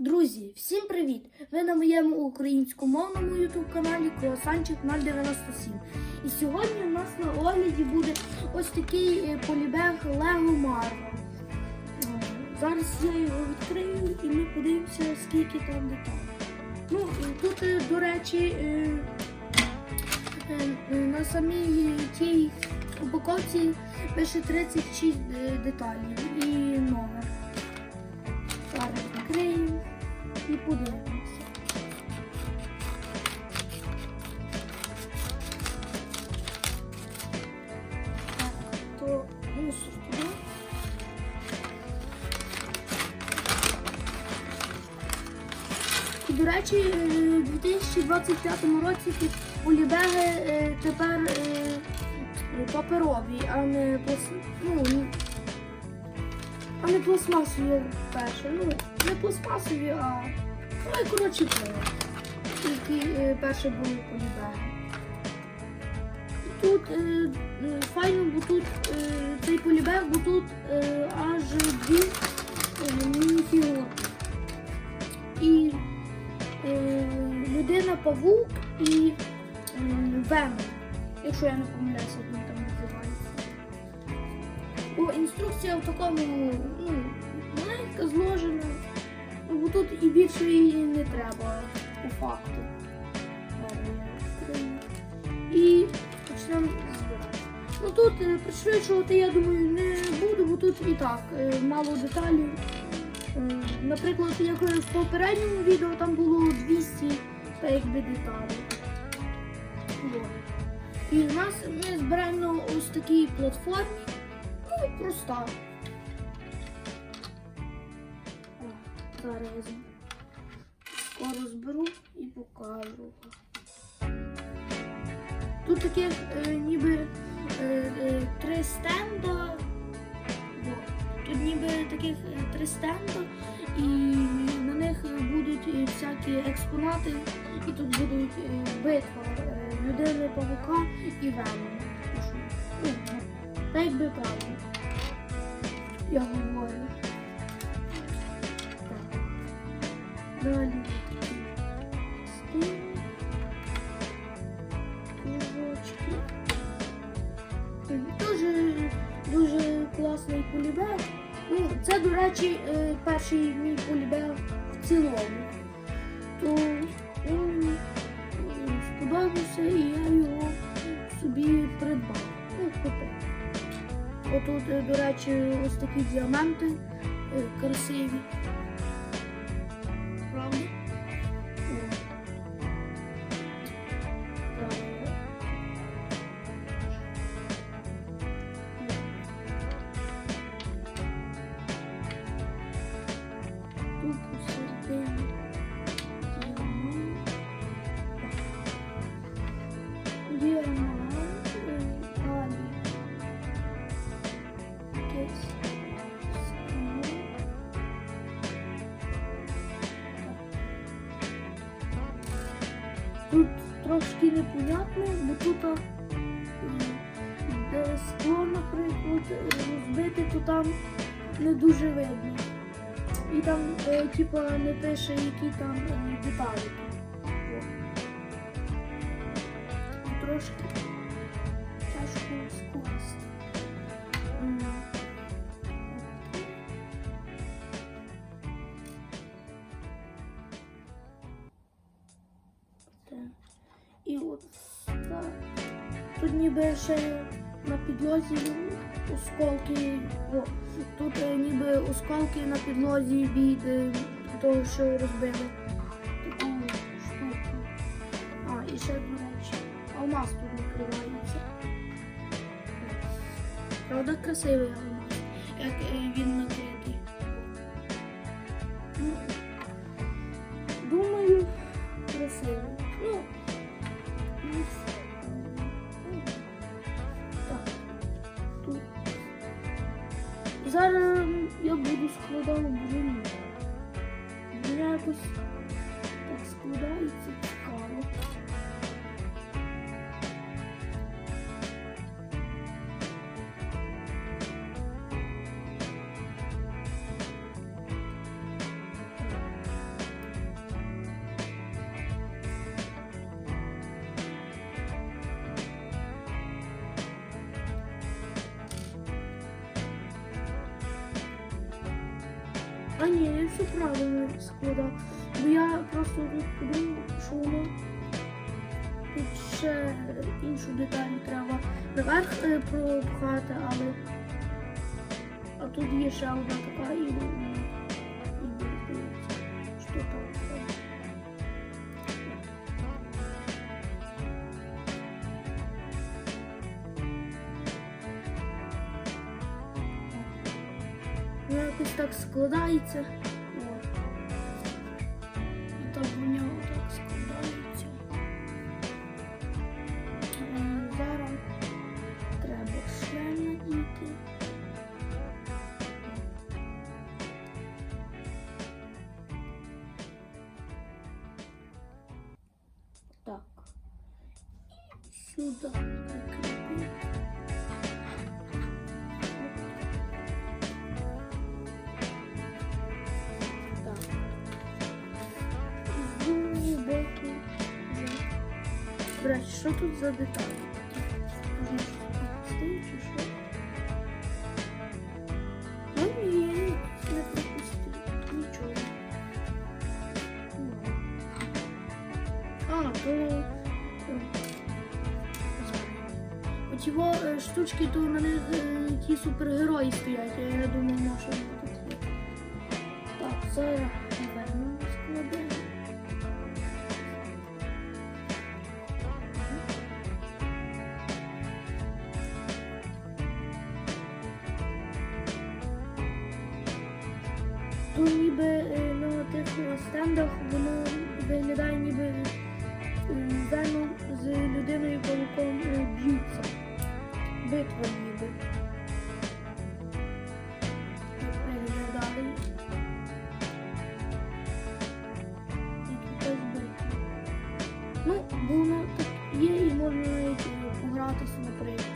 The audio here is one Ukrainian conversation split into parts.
Друзі, всім привіт! Ви на моєму українськомовному ютуб каналі Круасанчик 097. І сьогодні у нас на огляді буде ось такий е, полібег Лего. Е, Зараз я його відкрию і ми подивимося, скільки там деталей. Ну, тут, е, до речі, е, на самій тій упаковці пише 36 е, деталей і номер. Подивимося. То мусор туди. До речі, е, у 2025 році ті полібеги е, тепер е, паперові, а не ну, а не пластмасові перше. Ну, не пластмасові, а ну, і, коротше, це. Тільки е, перше були полібеги. Тут е, е, файно, бо тут е, цей полібег, бо тут е, аж дві е, мініфігурки. І е, людина павук і е, Веном, якщо я не помиляюся, як він там називається. О, інструкція в такому ну, маленька, зложена. Тут і більше її не треба по факту. І почнемо збирати. Ну тут е, пришвидшувати, я думаю, не буду, бо тут і так е, мало деталей. Е, Наприклад, як в попередньому відео там було 200 та якби деталей. І в нас ми збираємо ось такій платформі. Ну, проста. Зараз я скоро зберу і покажу. Тут таких е, ніби е, е, три стенда. Тут ніби таких е, три стенда, і на них будуть е, всякі експонати, і тут будуть е, битва людини павука і венома. Ну, так якби правильно. Я говорю. Е, перший мій полюбив в цілому. То він сподобався і я його собі придбав. Ну, купив. Отут, е, до речі, ось такі діаманти е, красиві. Тут трошки непонятно, бо тут де скло, наприклад, розбите, то там не дуже видно. І там, е, типа, не пише, які там е, деталі. Трошки тяжко скласти. От так. Тут ніби ще на підлозі осколки. О, тут е, ніби осколки на підлозі від е, того, що розбили. Таку штуку. А, і ще, до речі, алмаз тут накривається. Правда, красивий алмаз, як е, він накритий. Ну, думаю, красивий. Зараз я буду складати броню. Мене якось так складається А ні, я все правильно складав. Бо я просто тут подумав, що воно тут ще іншу деталь треба наверх е, пропхати, але а тут є ще одна така і, і, і і що там. Так складається. От. Так в нього так складається. Е, Зараз треба ще надіти. Так. Сюди що тут за деталі? Що? Ну ні, не пропустив. Нічого. А, то... е, Оці е, штучки, то на них е, ті супергерої стоять. Я думаю, Веном з людиною павуком е, б'ються. Битва ніби. Як. І тут теж. Ну, воно тут є і можна навіть е, погратися, наприклад.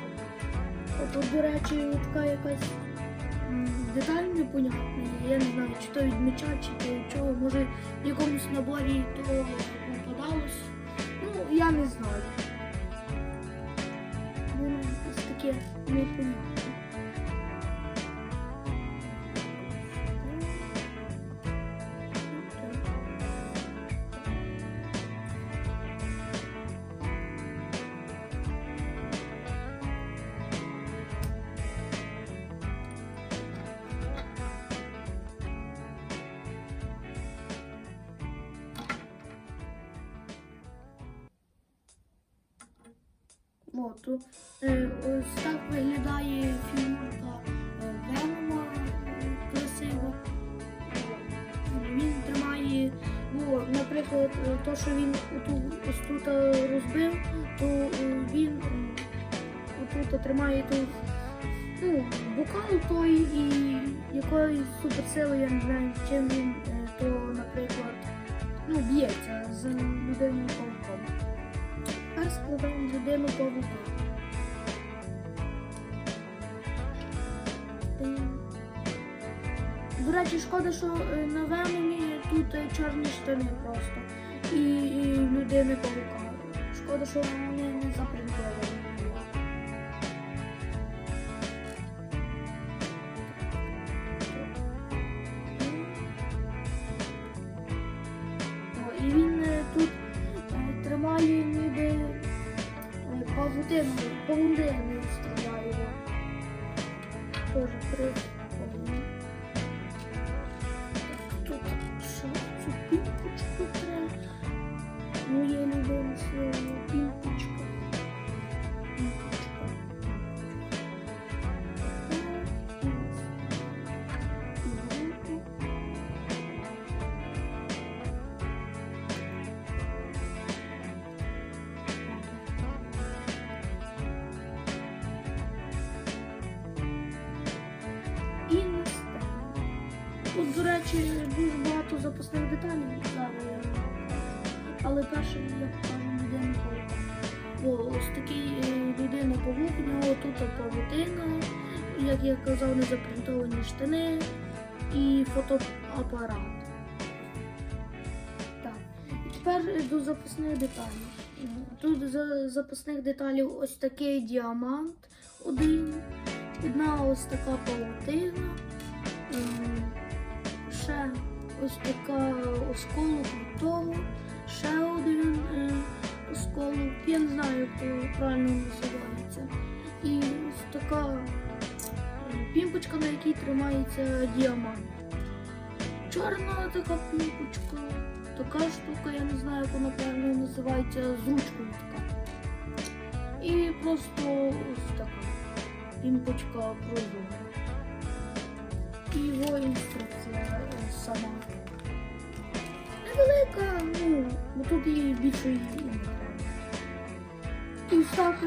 От, до речі, така якась деталь непонятна. Я не знаю, чи то від меча, чи то від чого. Може в якомусь наборі то попадалось. Ну, я не знаю. Воно якесь таке непонятне. От, то, е, ось так виглядає фігурка е, Венома е, красиво. Він тримає, ну, наприклад, е, то, що він ось тут е, розбив, то е, він е, отут тримає ту ну, бокал той і якоюсь суперсилою, я не знаю, чим він, е, то, наприклад, ну, б'ється з людиною павуком. Тепер складаємо людину павука. Е, До речі, шкода, що е, на Веномі тут е, чорні штани просто. І, і людини павука. Шкода, що вони не запринтовані. Тоже прикольно. Речі, дуже багато запасних деталей покажу. Але перше я покажу людину павука. О, ось такий е, людина павук, у нього тут павутина, як я казав, незапринтовані штани і фотоапарат. Так. І тепер до запасних деталей. Тут за запасних деталей ось такий діамант один, одна ось така павутина. Ще ось така осколок того, ще один е, осколок, я не знаю, як правильно називається. І ось така е, пімпочка, на якій тримається діамант. Чорна така пімпочка, така штука, я не знаю, як вона правильно називається, з ручкою така. І просто ось така пімпочка прозора. І його інструкція е, сама. Невелика, ну, бо тут і більше її не. І так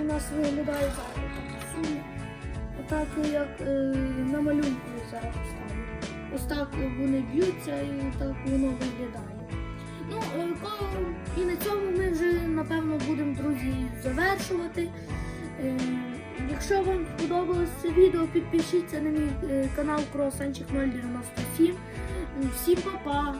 у нас виглядає зараз. Отак, як е, на малюнку зараз поставлю. Ось так вони б'ються і так воно виглядає. Ну, е, і на цьому ми вже напевно будемо, друзі, завершувати. Якщо вам сподобалось це відео, підпишіться на мій е, канал Кросанчик 097. Всім па-па!